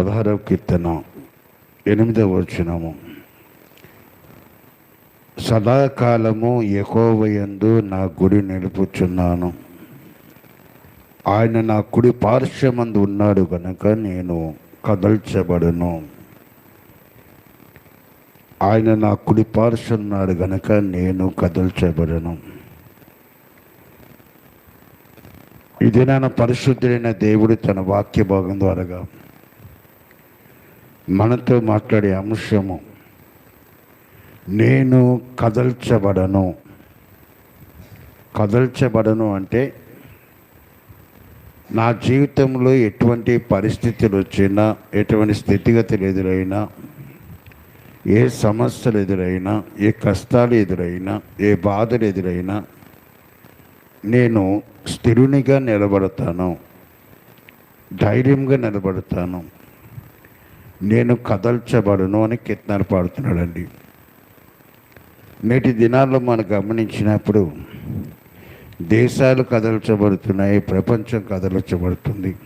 పదహారవ కీర్తన ఎనిమిదవ వచనము. సదాకాలము ఎకోవయందు నా గుడి నిలుపుచున్నాను. ఆయన నా కుడి పార్శ్వమందు ఉన్నాడు కనుక నేను కదల్చబడను. ఆయన నా కుడి పార్శ్వన్నాడు ఉన్నాడు నేను కదల్చబడను. ఇది నా పరిశుద్ధుడైన దేవుడు తన వాక్య భాగం ద్వారాగా. మనతో మాట్లాడే అంశము నేను కదల్చబడను. కదల్చబడను అంటే నా జీవితంలో ఎటువంటి పరిస్థితులు వచ్చినా ఎటువంటి స్థితిగతులు ఎదురైనా ఏ సమస్యలు ఎదురైనా ఏ కష్టాలు ఎదురైనా ఏ బాధలు ఎదురైనా నేను స్థిరునిగా నిలబడతాను ధైర్యంగా నిలబడతాను. నేను కదల్చబడను అని కీర్తనలు పాడుతున్నాడండి. నేటి దినాల్లో మనం గమనించినప్పుడు దేశాలు కదల్చబడుతున్నాయి ప్రపంచం కదల్చబడుతుంది.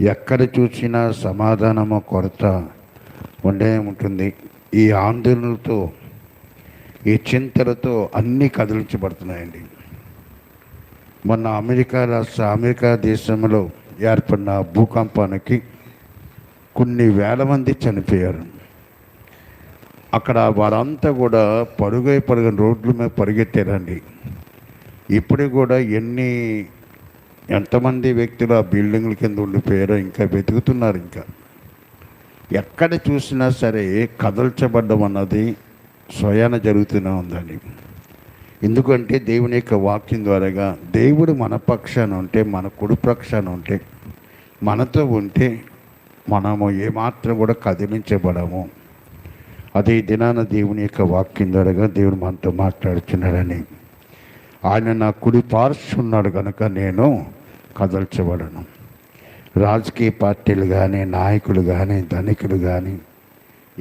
ఎక్కడ చూసినా సమాధానము కొరత ఉండే ఉంటుంది. ఈ ఆందోళనలతో ఈ చింతలతో అన్నీ కదిలించబడుతున్నాయండి. మొన్న అమెరికా రాష్ట్ర అమెరికా దేశంలో ఏర్పడిన భూకంపానికి కొన్ని వేల మంది చనిపోయారు. అక్కడ వారంతా కూడా పరుగై పరుగని రోడ్ల మీద పరిగెత్తారండి. ఇప్పుడు కూడా ఎన్ని ఎంతమంది వ్యక్తులు ఆ బిల్డింగ్ల కింద ఉండిపోయారో ఇంకా వెతుకుతున్నారు ఇంకా. ఎక్కడ చూసినా సరే కదల్చబడ్డం అన్నది స్వయాన జరుగుతూనే ఉందండి. ఎందుకంటే దేవుని యొక్క వాక్యం ద్వారాగా దేవుడు మన పక్షాన ఉంటే మన కుడి పక్షాన ఉంటే మనతో ఉంటే మనము ఏమాత్రం కూడా కదిలించబడము. అదే దినాన దేవుని యొక్క వాక్యం ద్వారా దేవుడు మనతో మాట్లాడుతున్నాడని ఆయన నా కుడి పార్చున్నాడు కనుక నేను కదల్చబడను. రాజకీయ పార్టీలు కానీ నాయకులు కానీ ధనికులు కానీ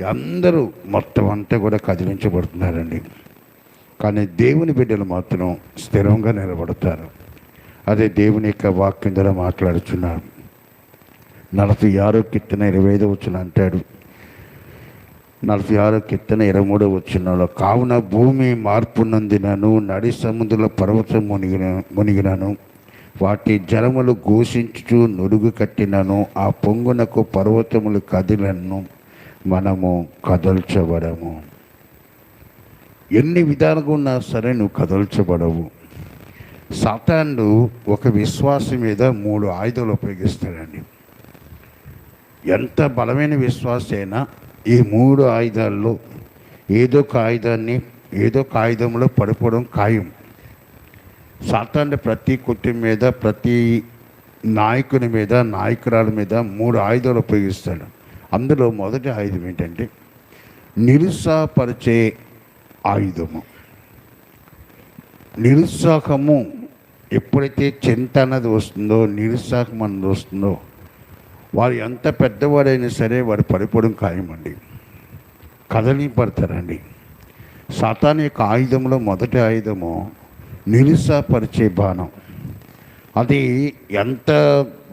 అందరూ మొత్తం అంతా కూడా కదిలించబడుతున్నారండి. కానీ దేవుని బిడ్డలు మాత్రం స్థిరంగా నిలబడతారు. అదే దేవుని యొక్క వాక్యం ద్వారా మాట్లాడుచున్నారు. నలభై ఆరో కిత్తన ఇరవై ఐదో వచ్చిన అంటాడు. నలభై ఆరో కిత్తన ఇరవై మూడో వచ్చినలో కావున భూమి మార్పు నందినను నడి సముద్ర పర్వతం మునిగిన మునిగినను వాటి జలములు ఘోషించుచు నురుగు కట్టినను ఆ పొంగునకు పర్వతములు కదిలను మనము కదల్చబడము. ఎన్ని విధాలుగా ఉన్నా సరే నువ్వు కదల్చబడవు. సాతాండు ఒక విశ్వాసం మీద మూడు ఆయుధాలు ఉపయోగిస్తాడండి. ఎంత బలమైన విశ్వాస అయినా ఈ మూడు ఆయుధాల్లో ఏదో ఒక ఆయుధాన్ని ఏదో ఒక ఆయుధంలో పడిపోవడం ఖాయం. సాతాన్ని ప్రతి కుటుంబం మీద ప్రతి నాయకుని మీద నాయకురాల మీద మూడు ఆయుధాలు ఉపయోగిస్తాడు. అందులో మొదటి ఆయుధం ఏంటంటే నిరుత్సాహపరిచే ఆయుధము. నిరుత్సాహము ఎప్పుడైతే చింత అన్నది వస్తుందో నిరుత్సాహం అన్నది వస్తుందో వారు ఎంత పెద్దవాడైనా సరే వారు పడిపోవడం ఖాయమండి. కదలిపడతారండి సాతాన్ యొక్క ఆయుధంలో మొదటి ఆయుధము నిరుత్సాహపరిచే బాణం. అది ఎంత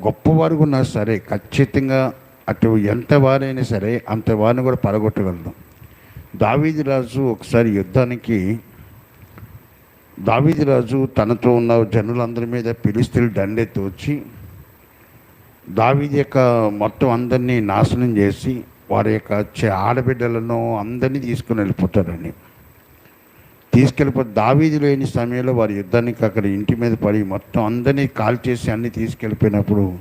గొప్పవారు ఉన్నా సరే ఖచ్చితంగా అటు ఎంత వారైనా సరే అంత వారిని కూడా పడగొట్టగలదు దావీది రాజు ఒకసారి యుద్ధానికి దావీది రాజు తనతో ఉన్న జనులందరి మీద పిలిస్తులు దండెత్తి వచ్చి దావీది యొక్క మొత్తం అందరినీ నాశనం చేసి వారి యొక్క వచ్చే ఆడబిడ్డలను అందరినీ తీసుకుని వెళ్ళిపోతారండి తీసుకెళ్ళిపోతే దావీది లేని సమయంలో వారి యుద్ధానికి అక్కడ ఇంటి మీద పడి మొత్తం అందరినీ కాల్ చేసి అన్ని తీసుకెళ్ళిపోయినప్పుడు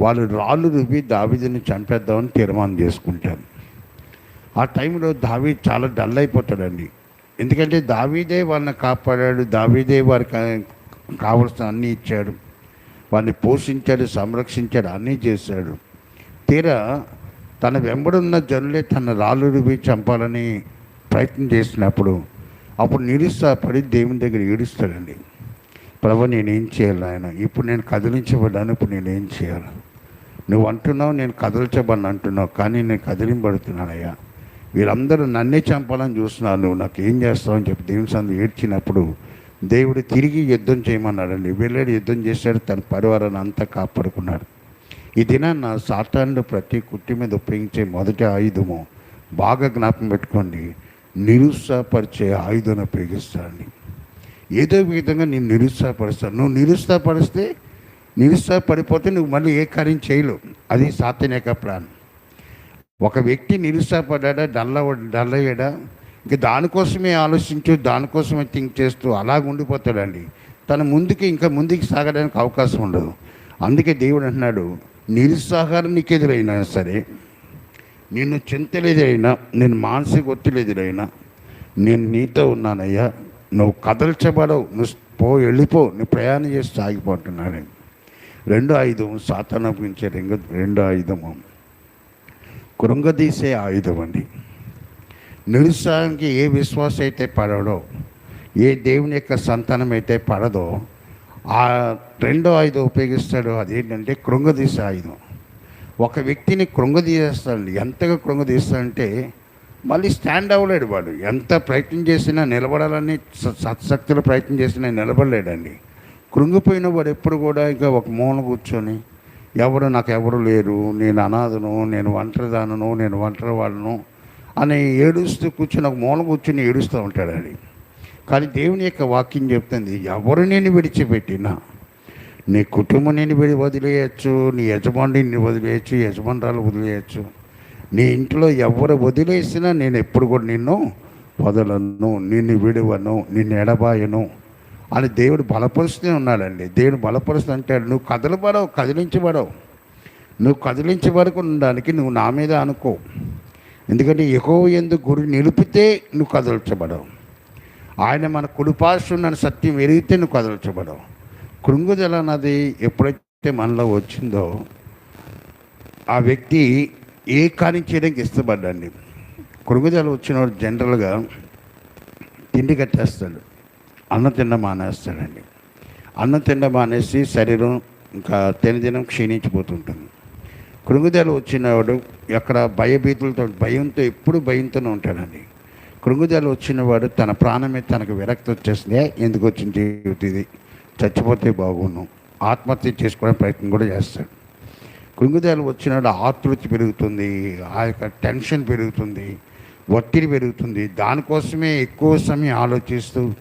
వాళ్ళు రాళ్ళు రుబ్బి దావీదిని చంపేద్దామని తీర్మానం చేసుకుంటారు. ఆ టైంలో దావీ చాలా డల్ అయిపోతాడండి. ఎందుకంటే దావీదే వాళ్ళని కాపాడాడు దావీదే వారికి కావలసిన అన్నీ ఇచ్చాడు. వారిని పోషించాడు సంరక్షించాడు అన్నీ చేశాడు. తీరా తన వెంబడున్న జనులే తన రాళ్ళుడివి చంపాలని ప్రయత్నం చేసినప్పుడు అప్పుడు నిరుత్సాహపడి దేవుని దగ్గర ఏడుస్తాడండి. ప్రభు నేనేం చేయాలి ఆయన? ఇప్పుడు నేను కదిలించబడ్డాను ఇప్పుడు నేనేం చేయాలి? నువ్వు అంటున్నావు నేను కదల్చబడిన అంటున్నావు కానీ నేను కదిలింపబడుతున్నానయ్యా. వీరందరూ నన్నే చంపాలని చూస్తున్నారు. నువ్వు నాకు ఏం చేస్తావు అని చెప్పి దేవుని సందు ఏడ్చినప్పుడు దేవుడు తిరిగి యుద్ధం చేయమన్నాడండి. వెళ్ళాడు యుద్ధం చేశాడు తన పరివారాన్ని అంతా కాపాడుకున్నాడు. ఈ దినాన్న సాతానుడు ప్రతి కుట్టి మీద ఉపయోగించే మొదటి ఆయుధము బాగా జ్ఞాపం పెట్టుకోండి నిరుత్సాహపరిచే ఆయుధాన్ని ఉపయోగిస్తాడండి. ఏదో విధంగా నేను నిరుత్సాహపరుస్తాను. నువ్వు నిరుత్సాహపరిస్తే నిరుత్సాహపడిపోతే నువ్వు మళ్ళీ ఏ కార్యం చేయలేవు. అది సాతాన్ యొక్క ప్లాన్ ఒక వ్యక్తి నిరుత్సాహపడ్డా డల్ల డల్లయ్యాడా? ఇంక దానికోసమే ఆలోచించు దానికోసమే థింక్ చేస్తూ అలాగ ఉండిపోతాడండి. తన ముందుకి ఇంకా ముందుకు సాగడానికి అవకాశం ఉండదు. అందుకే దేవుడు అంటున్నాడు నిరుత్సాహారం నీకు ఎదురైనా సరే నిన్ను చింతలేదైనా నేను మానసిక ఒత్తిడి నేను నీతో ఉన్నానయ్యా నువ్వు కదల్చబడవు నువ్వు పో వెళ్ళిపో నువ్వు ప్రయాణం చేసి సాగిపోతున్నాడు. రెండు ఆయుధం సాతాను గురించే రెండు రెండో ఆయుధము. కృంగదీసే ఆయుధం అండి. నిరుత్సాహానికి ఏ విశ్వాస అయితే పడడో ఏ దేవుని యొక్క సంతానం అయితే పడదో ఆ రెండో ఆయుధం ఉపయోగిస్తాడో. అదేంటంటే కృంగదీసే ఆయుధం. ఒక వ్యక్తిని కృంగదీసేస్తాడు ఎంతగా కృంగదీస్తాడంటే మళ్ళీ స్టాండ్ అవ్వలేడు వాడు. ఎంత ప్రయత్నం చేసినా నిలబడాలని సత్శక్తులు ప్రయత్నం చేసినా నిలబడలేడండి. కృంగిపోయిన వాడు ఎప్పుడు కూడా ఇంకా ఒక మూల కూర్చొని ఎవరు నాకు ఎవరు లేరు నేను అనాథను నేను ఒంటరిదానను నేను ఒంటరి వాళ్ళను అని ఏడుస్తూ కూర్చొని ఒక మూల కూర్చొని ఏడుస్తూ ఉంటాడండి కానీ దేవుని యొక్క వాక్యం చెప్తుంది ఎవరు నేను విడిచిపెట్టినా? నీ కుటుంబం నేను విడి వదిలేయచ్చు నీ యజమానిని వదిలేయచ్చు యజమానురాలు వదిలేయచ్చు. నీ ఇంట్లో ఎవరు వదిలేసినా నేను ఎప్పుడు కూడా నిన్ను వదలను నిన్ను విడవను నిన్ను ఎడబాయను అని దేవుడు బలపరుస్తూనే ఉన్నాడండి. దేవుడు బలపరుస్తూ అంటాడు నువ్వు కదలబడవు కదిలించబడవు. నువ్వు కదిలించబడకు ఉండడానికి నువ్వు నా మీద అనుకో ఎందుకంటే ఎగో ఎందుకు గురి నిలిపితే నువ్వు కదల్చబడవు ఆయన మన కుడిపార్శ్వం సత్యం ఎరిగితే నువ్వు కదల్చబడవు కృంగుదల అన్నది ఎప్పుడైతే మనలో వచ్చిందో ఆ వ్యక్తి ఏ కార్యం చేయడానికి ఇష్టపడ్డండి? కృంగుదల వచ్చినవాడు జనరల్గా తిండి కట్టేస్తాడు. అన్నం తిన్న మానేస్తాడండి. అన్నం తిన్న మానేసి శరీరం ఇంకా తినదినం క్షీణించిపోతుంటుంది. కృంగుదల వచ్చినవాడు ఎక్కడ భయభీతులతో భయంతో ఎప్పుడు భయంతోనే ఉంటాడండి. కృంగుదల వచ్చినవాడు తన ప్రాణమే తనకు విరక్తి వచ్చేసిందే ఎందుకు వచ్చింది ఇది? చచ్చిపోతే బాగున్నాం ఆత్మహత్య చేసుకోవడం ప్రయత్నం కూడా చేస్తాడు. కృంగుదల వచ్చినాడు ఆతృతి పెరుగుతుంది ఆ యొక్క టెన్షన్ పెరుగుతుంది ఒత్తిడి పెరుగుతుంది. దానికోసమే ఎక్కువ సమయం ఆలోచిస్తూ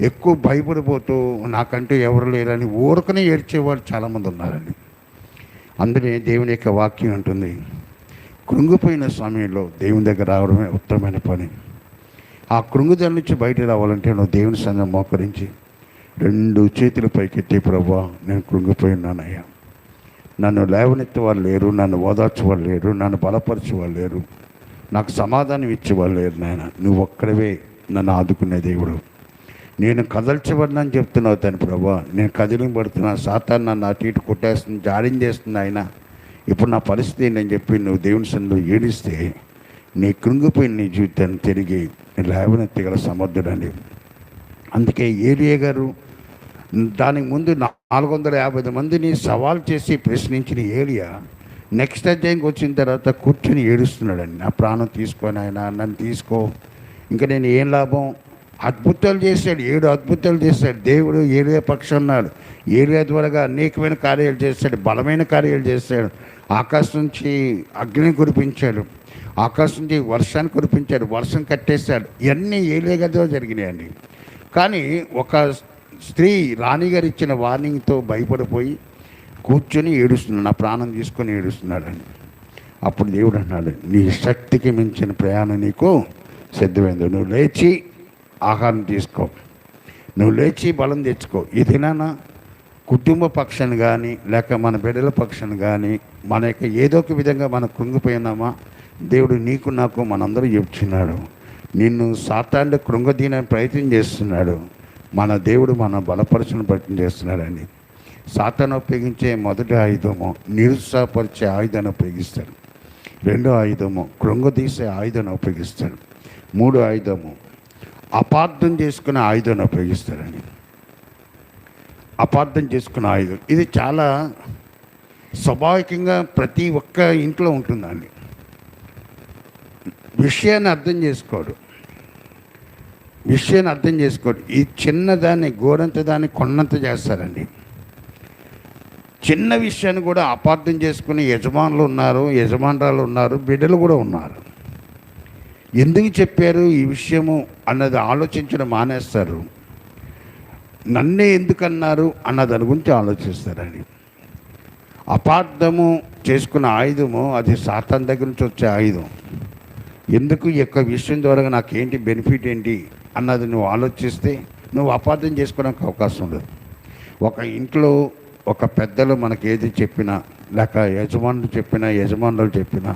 ఎక్కువ భయపడిపోతూ నాకంటూ ఎవరు లేరని ఊరకనే ఏడ్చేవాళ్ళు చాలామంది ఉన్నారండి. అందుకే దేవుని యొక్క వాక్యం ఉంటుంది కృంగిపోయిన సమయంలో దేవుని దగ్గర రావడమే ఉత్తమమైన పని. ఆ కృంగుదల నుంచి బయట రావాలంటే నువ్వు దేవుని సంఘం మోకరించి రెండు చేతులు పైకెత్తి ప్రభా నేను కృంగిపోయినానయ్యా. నన్ను లేవనెత్తే వాళ్ళు లేరు నన్ను ఓదార్చే వాళ్ళు లేరు నన్ను బలపరిచే వాళ్ళు లేరు నాకు సమాధానం ఇచ్చే వాళ్ళు లేరు నాయన. నువ్వు ఒక్కడవే నన్ను ఆదుకునే దేవుడు. నేను కదల్చబడినని చెప్తున్నావు తను ప్రభా నేను కదిలింపడుతున్నా సాతాన్ నన్ను అటు ఇటు కొట్టేస్తుంది జాడించేస్తుంది ఆయన ఇప్పుడు నా పరిస్థితి ఏంటని చెప్పి నువ్వు దేవుని సందు ఏడిస్తే నీ కృంగిపోయిన నీ జీవితాన్ని తిరిగి లేవనెత్తగల సమర్థుడని అందుకే ఏరియా గారు దానికి ముందు నాలుగు వందల యాభై మందిని సవాల్ చేసి ప్రశ్నించిన ఏరియా నెక్స్ట్ అధ్యాయంకి వచ్చిన తర్వాత కూర్చొని ఏడుస్తున్నాడండి. నా ప్రాణం తీసుకొని ఆయన నన్ను తీసుకో. ఇంకా నేను ఏం లాభం? అద్భుతాలు చేశాడు ఏడు అద్భుతాలు చేశాడు. దేవుడు ఏలియా పక్షం ఉన్నాడు ఏలియా ద్వారా అనేకమైన కార్యాలు చేశాడు బలమైన కార్యాలు చేశాడు. ఆకాశం నుంచి అగ్ని కురిపించాడు. ఆకాశం నుంచి వర్షాన్ని కురిపించాడు వర్షం కట్టేశాడు. ఇవన్నీ ఏలియా గదిలో జరిగినాయండి. కానీ ఒక స్త్రీ రాణిగారు ఇచ్చిన వార్నింగ్తో భయపడిపోయి కూర్చొని ఏడుస్తున్నాడు నా ప్రాణం తీసుకొని ఏడుస్తున్నాడని. అప్పుడు దేవుడు అన్నాడు నీ శక్తికి మించిన ప్రయాణం నీకు సిద్ధమైంది. నువ్వు లేచి ఆహారం తీసుకో. నువ్వు లేచి బలం తెచ్చుకో. ఈ దినాన కుటుంబ పక్షాన్ని కానీ లేక మన బిడ్డల పక్షాన్ని కానీ మన యొక్క ఏదో ఒక విధంగా మనం కృంగిపోయినామా? దేవుడు నీకు నాకు మనందరూ చెప్తున్నాడు. నిన్ను సాతాండ కృంగదీనని ప్రయత్నం చేస్తున్నాడు. మన దేవుడు మన బలపరచను ప్రయత్నం చేస్తున్నాడని సాతాను ఉపయోగించే మొదటి ఆయుధము నిరుత్సాహపరిచే ఆయుధాన్ని ఉపయోగిస్తాడు. రెండో ఆయుధము కృంగదీసే ఆయుధాన్ని ఉపయోగిస్తాడు. మూడో ఆయుధము అపార్థం చేసుకునే ఆయుధాన్ని ఉపయోగిస్తారని అపార్థం చేసుకునే ఆయుధం. ఇది చాలా స్వాభావికంగా ప్రతి ఒక్క ఇంట్లో ఉంటుందండి. విషయాన్ని అర్థం చేసుకోడు. విషయాన్ని అర్థం చేసుకోడు. ఈ చిన్నదాన్ని గోరంత దాన్ని కొన్నంత చేస్తారండి. చిన్న విషయాన్ని కూడా అపార్థం చేసుకునే యజమానులు ఉన్నారు యజమానురాలు ఉన్నారు బిడ్డలు కూడా ఉన్నారు. ఎందుకు చెప్పారు ఈ విషయము అన్నది ఆలోచించడం మానేస్తారు. నన్నే ఎందుకన్నారు అన్న దాని గురించి ఆలోచిస్తారని అపార్థము చేసుకున్న ఆయుధము అది సాతాన్ దగ్గర నుంచి వచ్చే ఆయుధం. ఎందుకు ఈ యొక్క విషయం ద్వారా నాకేంటి బెనిఫిట్ ఏంటి అన్నది నువ్వు ఆలోచిస్తే నువ్వు అపార్థం చేసుకోవడానికి అవకాశం ఉండదు. ఒక ఇంట్లో ఒక పెద్దలు మనకి ఏది చెప్పినా లేక యజమానులు చెప్పినా యజమానులు చెప్పినా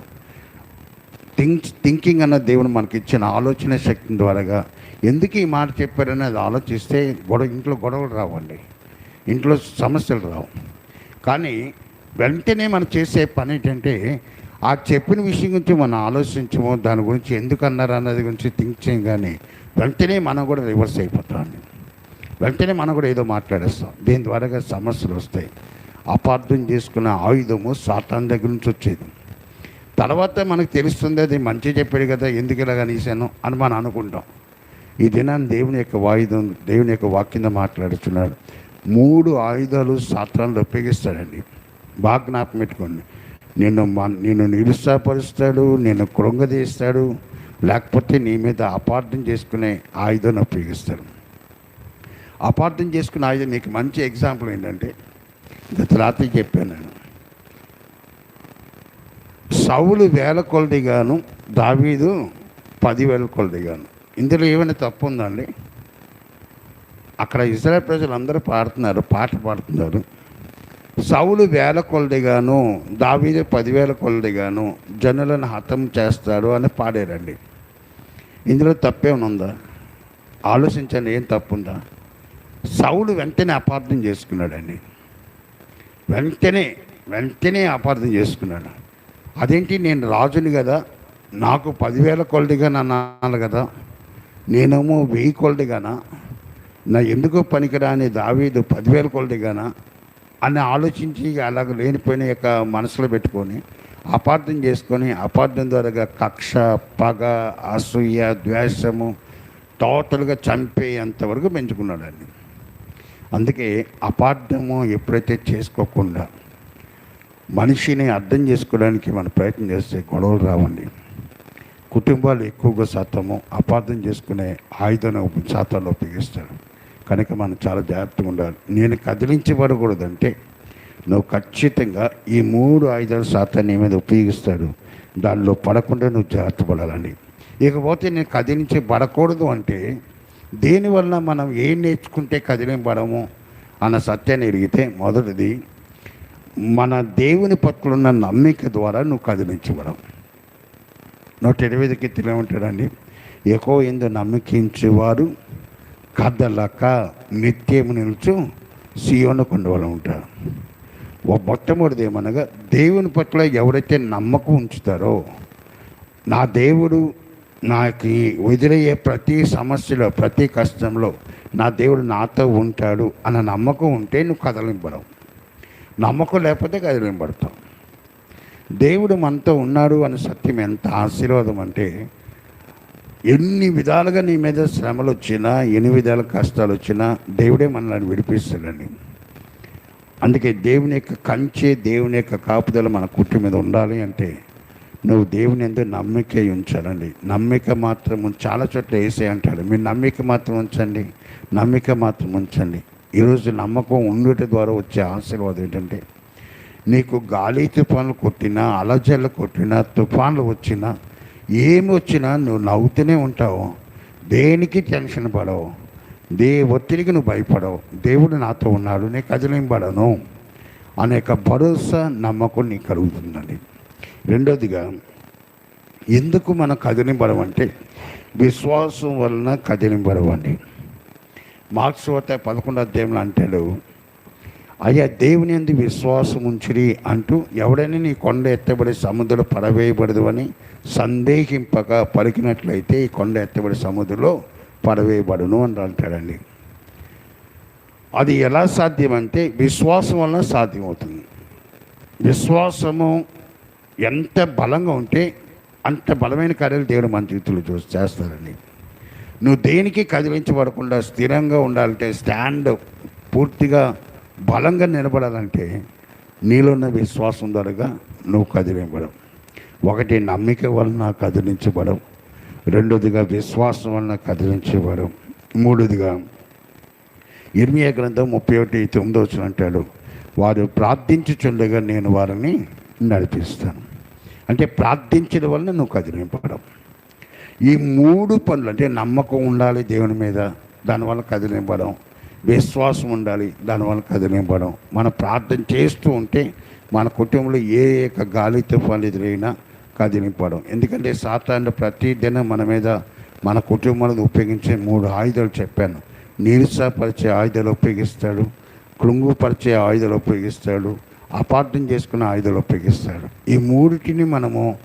థింక్ థింకింగ్ అన్న దేవుడు మనకి ఇచ్చిన ఆలోచన శక్తి ద్వారాగా ఎందుకు ఈ మాట చెప్పారని అది ఆలోచిస్తే గొడవ ఇంట్లో గొడవలు రావండి. ఇంట్లో సమస్యలు రావు. కానీ వెంటనే మనం చేసే పని ఏంటంటే ఆ చెప్పిన విషయం గురించి మనం ఆలోచించము దాని గురించి ఎందుకు అన్నారు అన్నది గురించి థింక్ చేయం కానీ వెంటనే మనం కూడా రివర్స్ అయిపోతాం వెంటనే మనం కూడా ఏదో మాట్లాడేస్తాం. దీని ద్వారాగా సమస్యలు వస్తాయి. అపార్థం చేసుకునే ఆయుధము సాతాన్ దగ్గర నుంచి వచ్చేది. తర్వాత మనకు తెలుస్తుంది అది మంచి చెప్పాడు కదా ఎందుకు ఇలా కనీసాను అని మనం అనుకుంటాం. ఈ దినాన్ని దేవుని యొక్క వాయుధం దేవుని యొక్క వాక్యం మాట్లాడుతున్నాడు. మూడు ఆయుధాలు సాత్రాలను ఉపయోగిస్తాడండి. బాగా జ్ఞాపకం పెట్టుకోండి. నిన్ను నిన్ను నిరుత్సాహపరుస్తాడు నిన్ను కృంగదీస్తాడు లేకపోతే నీ మీద అపార్థం చేసుకునే ఆయుధాన్ని ఉపయోగిస్తాడు. అపార్థం చేసుకునే ఆయుధం నీకు మంచి ఎగ్జాంపుల్ ఏంటంటే గత రాత్రి చెప్పాను నేను. సౌలు వేల కొలదిగాను దావీదు పదివేల కొలదిగాను ఇందులో ఏమైనా తప్పు ఉందండి? అక్కడ ఇజ్రాయల్ ప్రజలు అందరూ పాడుతున్నారు పాట పాడుతున్నారు. సౌలు వేల కొలదిగాను దావీదు పదివేల కొలదిగాను జనులను హతం చేస్తాడు అని పాడారండి. ఇందులో తప్పేమైనా ఉందా? ఆలోచించండి ఏం తప్పు ఉందా సౌలు వెంటనే అపార్థం చేసుకున్నాడండి. వెంటనే వెంటనే అపార్థం చేసుకున్నాడు. అదేంటి నేను రాజుని కదా నాకు పదివేల కొలదిగా అన్నాను కదా నేనేమో వెయ్యి కొలదిగానా నా ఎందుకో పనికిరాని దావీదు పదివేల కొలదిగానా అని ఆలోచించి అలాగ లేనిపోయిన యొక్క మనసులో పెట్టుకొని అపార్థం చేసుకొని అపార్థం ద్వారా కక్ష పగ అసూయ ద్వేషము టోటల్గా చంపేంతవరకు పెంచుకున్నాడండి. అందుకే అపార్థము ఎప్పుడైతే చేసుకోకుండా మనిషిని అర్థం చేసుకోవడానికి మనం ప్రయత్నం చేస్తే గొడవలు రావండి. కుటుంబాలు ఎక్కువగా శాతము అపార్థం చేసుకునే ఆయుధాన్ని శాతాల్లో ఉపయోగిస్తారు. ఉపయోగిస్తాడు కనుక మనం చాలా జాగ్రత్తగా ఉండాలి. నేను కదిలించబడకూడదంటే నువ్వు ఖచ్చితంగా ఈ మూడు ఆయుధాలు శాతాన్ని మీద ఉపయోగిస్తాడు. దానిలో పడకుండా నువ్వు జాగ్రత్త పడాలండి. ఇకపోతే నేను కదిలించబడకూడదు అంటే దేనివల్ల మనం ఏం నేర్చుకుంటే కదిలింపడము అన్న సత్యాన్ని ఎరిగితే మొదటిది మన దేవుని పట్ల ఉన్న నమ్మిక ద్వారా నువ్వు కదిలించబడవు. నూట ఇరవై ఐదుకి తెలియమంటాడండి ఎక్కువ ఎందు నమ్మకించేవారు కదలక నిత్యము నిలుచు సియోను కొండవలు ఉంటారు. ఓ మొట్టమొదటిది ఏమనగా దేవుని పట్ల ఎవరైతే నమ్మకం ఉంచుతారో నా దేవుడు నాకు ఎదురయ్యే ప్రతి సమస్యలో ప్రతి కష్టంలో నా దేవుడు నాతో ఉంటాడు అన్న నమ్మకం ఉంటే నువ్వు కదలింపడవు నమ్మకం లేకపోతే కదిలింపడతావు దేవుడు మనతో ఉన్నాడు అనే సత్యం ఎంత ఆశీర్వాదం అంటే ఎన్ని విధాలుగా నీ మీద శ్రమలు వచ్చినా ఎన్ని విధాల కష్టాలు వచ్చినా దేవుడే మనల్ని విడిపిస్తాడండి. అందుకే దేవుని యొక్క కంచె దేవుని యొక్క కాపుదల మన కుట్టు మీద ఉండాలి అంటే నువ్వు దేవుని ఎందుకు నమ్మిక ఉంచాలండి. నమ్మిక మాత్రం చాలా చోట్ల వేసే అంటాడు. మీరు నమ్మిక మాత్రం ఉంచండి. నమ్మిక మాత్రం ఉంచండి. ఈరోజు నమ్మకం ఉండటం ద్వారా వచ్చే ఆశీర్వాదం ఏంటంటే నీకు గాలి తుఫాన్లు కొట్టినా అలజల్లు కొట్టినా తుఫాన్లు వచ్చినా ఏమి వచ్చినా నువ్వు నవ్వుతూనే ఉంటావు. దేనికి టెన్షన్ పడవు. దే ఒత్తిడికి నువ్వు భయపడవు. దేవుడు నాతో ఉన్నాడు నేను కదిలింపడను అనేక భరోసా నమ్మకం నీకు కలుగుతుందండి. రెండోదిగా ఎందుకు మనం కదిలింపడమంటే విశ్వాసం వలన కదిలింపడవండి మార్క్స్ వార్త పదకొండో అధ్యాయంలో అంటాడు అయ్యా దేవుని ఎందు విశ్వాసం ఉంచిరి అంటూ ఎవడైనా నీ కొండ ఎత్తబడి సముద్రంలో పడవేయబడదు అని సందేహింపక పలికినట్లయితే ఈ కొండ ఎత్తబడి సముద్రంలో పడవేయబడును అని అంటాడండి. అది ఎలా సాధ్యమంటే విశ్వాసం వలన సాధ్యమవుతుంది. విశ్వాసము ఎంత బలంగా ఉంటే అంత బలమైన కార్యాలు దేవుడు మన జీవితంలో చూసి చేస్తారండి నువ్వు దేనికి కదిలించబడకుండా స్థిరంగా ఉండాలంటే స్టాండ్ పూర్తిగా బలంగా నిలబడాలంటే నీలో ఉన్న విశ్వాసం ద్వారా నువ్వు కదిలింపడం ఒకటి నమ్మిక వలన కదిలించబడం రెండోదిగా విశ్వాసం వలన కదిలించబడం మూడోదిగా ఇర్మియా గ్రంథం ముప్పై ఒకటి తొమ్మిదో వచ్చిన అంటాడు వారు ప్రార్థించుచుండగా నేను వారిని నడిపిస్తాను. అంటే ప్రార్థించడం వలన నువ్వు కదిలింపడం ఈ మూడు పనులు అంటే నమ్మకం ఉండాలి దేవుని మీద దానివల్ల కదిలింపడం. విశ్వాసం ఉండాలి దానివల్ల కదిలింపడం. మనం ప్రార్థన చేస్తూ ఉంటే మన కుటుంబంలో ఏ ఏక గాలి తుఫాలు ఎదురైనా కదిలింపడం. ఎందుకంటే సాతాను ప్రతి దినం మన మీద మన కుటుంబాలను ఉపయోగించే మూడు ఆయుధాలు చెప్పాను. నిరుత్సాహపరిచే ఆయుధాలు ఉపయోగిస్తాడు కృంగుపరిచే ఆయుధాలు ఉపయోగిస్తాడు అపార్థం చేసుకునే ఆయుధాలు ఉపయోగిస్తాడు. ఈ మూడిటిని మనము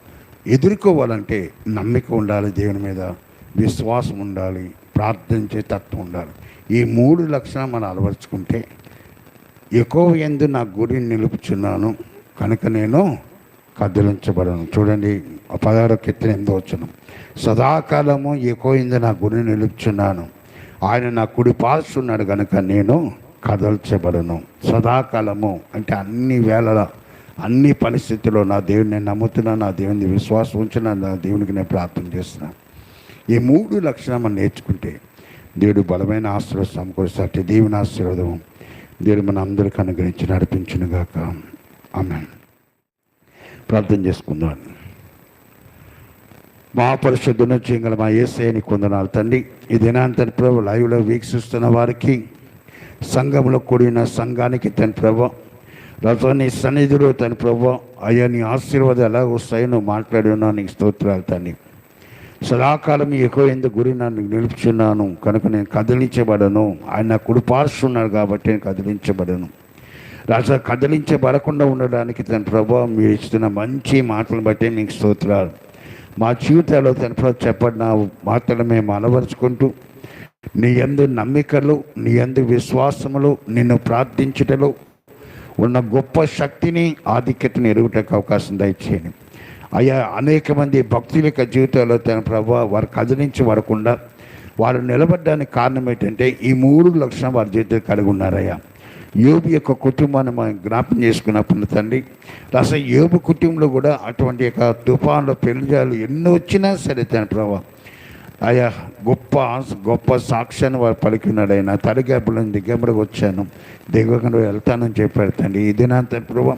ఎదుర్కోవాలంటే నమ్మిక ఉండాలి దేవుని మీద విశ్వాసం ఉండాలి ప్రార్థించే తత్వం ఉండాలి. ఈ మూడు లక్షణాలు మనం అలవరుచుకుంటే ఎక్కువ ఎందు నా గురిని నిలుపుచున్నాను కనుక నేను కదిలించబడను. చూడండి పదహారు కెత్తిన ఎందో వచ్చును సదాకాలము ఎక్కువ ఎందు నా గురిని నిలుపుచున్నాను ఆయన నా కుడి పాల్చున్నాడు కనుక నేను కదల్చబడను. సదాకాలము అంటే అన్ని వేళల అన్ని పరిస్థితుల్లో నా దేవుని నమ్ముతున్నా నా దేవుని విశ్వాసం ఉంచిన నా దేవునికి నేను ప్రార్థన చేస్తున్నాను ఈ మూడు లక్షణం మనం నేర్చుకుంటే దేవుడు బలమైన ఆశీర్వాదం సమకూరుస్తాడు. దేవుని ఆశీర్వాదం దేవుడు మన అందరికీ అనుగ్రహించి నడిపించునుగాక. ఆమె ప్రార్థన చేసుకుందాం. మా చేయగల మా ఏసైని కొందనాలు తండ్రి. ఈ దినాంతరి ప్రభు లైవ్లో వీక్షిస్తున్న వారికి సంఘంలో కూడిన సంఘానికి తన ప్రభు రథాన్ని సన్నిధిలో తన ప్రభు అయ్యా నీ ఆశీర్వాదం ఎలా వస్తాయో నువ్వు మాట్లాడినా నీకు స్తోత్రాలు తని సదాకాలం ఎక్కువ ఎందుకు గురి నన్ను నిలుపుచున్నాను? కనుక నేను కదిలించబడను. ఆయన నా కుడి కాబట్టి నేను కదిలించబడను. రాజా కదిలించబడకుండా ఉండడానికి తన ప్రభావం మీరు ఇస్తున్న మంచి మాటలు బట్టి మీకు స్తోత్రాలు. మా జీవితాల్లో తన ప్రభు చెప్పడిన మాటలు మేము అలవరుచుకుంటూ నీ యందు నమ్మికలు నీ యందు విశ్వాసములు నిన్ను ప్రార్థించుటలో ఉన్న గొప్ప శక్తిని ఆధిక్యతను ఎరుగుటకు అవకాశం దయచేయండి. అయ్యా అనేక మంది భక్తుల యొక్క జీవితాల్లో తన ప్రభావ వారు కదిలించి పడకుండా వారు నిలబడడానికి కారణం ఏంటంటే ఈ మూడు లక్షణం వారి జీవితం కలిగి ఉన్నారయ్యా. యోబు యొక్క కుటుంబాన్ని మనం జ్ఞాపం చేసుకున్నప్పుడు తండ్రి అసలు యోబు కుటుంబంలో కూడా అటువంటి యొక్క తుఫాన్లు పెళ్ళిజాలు ఎన్ని వచ్చినా సరే తన ప్రభావ అయ్యా గొప్ప గొప్ప సాక్ష్యాన్ని వారు పలికినాడు ఆయన తడిగబ్బల దిగ్గబడికి వచ్చాను. దిగకుండా వెళ్తానని చెప్పాడు తండ్రి ఈ దినాంత ప్రభు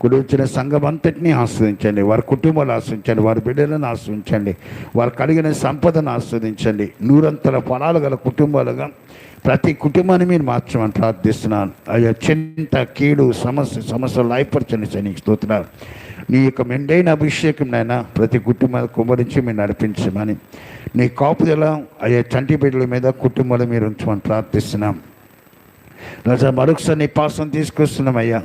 కుడి వచ్చిన సంఘం అంతటినీ ఆస్వాదించండి. వారి కుటుంబాలు ఆస్వాదించండి. వారి బిడ్డలను ఆస్వాదించండి. వారు కలిగిన సంపదను ఆస్వాదించండి. నూరంతల ఫలాలు గల కుటుంబాలుగా ప్రతి కుటుంబాన్ని మీరు మార్చమని ప్రార్థిస్తున్నాను. అయ్యా చింత కీడు సమస్య సమస్యలు లాయపరచండి సార్ నీకు స్తోత్రాలు. నీ యొక్క మెండైన అభిషేకం నాయన ప్రతి కుటుంబాన్ని కుమరించి మీరు నడిపించమని. నీ కాపుదల అయ్యా చంటి బిడ్డల మీద కుటుంబాలు మీరు ఉంచమని ప్రార్థిస్తున్నాం. రాజా మరొకసారి నీ పాసం తీసుకొస్తున్నామయ్యా.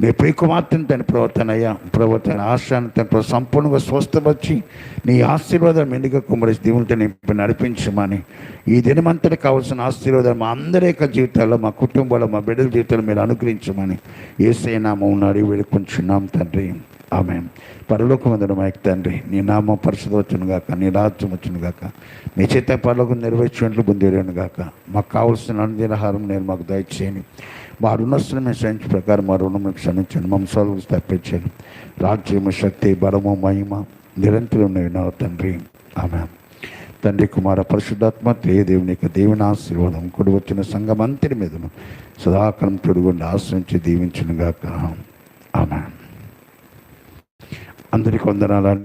నీ ప్రియకుమార్తెను తన ప్రవర్తన అయ్యా ప్రవర్తన ఆశాన్ని తన సంపూర్ణంగా స్వస్థపరిచి నీ ఆశీర్వాదం మెండుగా కుమ్మరి దేవునితో నింపి నడిపించమని. ఈ దినమంతటి కావాల్సిన ఆశీర్వాదం మా అందరి యొక్క జీవితాల్లో మా కుటుంబాల్లో మా బిడ్డల జీవితాల్లో మీరు అనుగ్రహించమని. ఏసైనా మౌనాడి వేడుకుంటున్నాం తండ్రి. ఆమె పరలోకమందుడు మైక్ తండ్రి నీ నామం పరిశుద్ధ వచ్చును గాక నీ రాజ్యం వచ్చును గాక నీ చేత పరలోకం నెరవేర్చినట్లు బుద్ధిరేను గాక మాకు కావాల్సిన అనుదినహారం నేను మాకు దయచేయని. మా రుణస్తులు మేము క్షమించే ప్రకారం మా రుణం క్షమించండి మంసాలు తప్పించండి రాజ్యము శక్తి బలము మహిమ నిరంతరం నేను తండ్రి. ఆమె తండ్రి కుమార పరిశుద్ధాత్మ తే దేవుని యొక్క దేవుని ఆశీర్వాదం కొడు వచ్చిన సంఘం అంతటి మీదను సదాకాలం తొడుగుండి ఆశ్రయించి దీవించును గాక ఆమె అందరికీ వందనాలండి.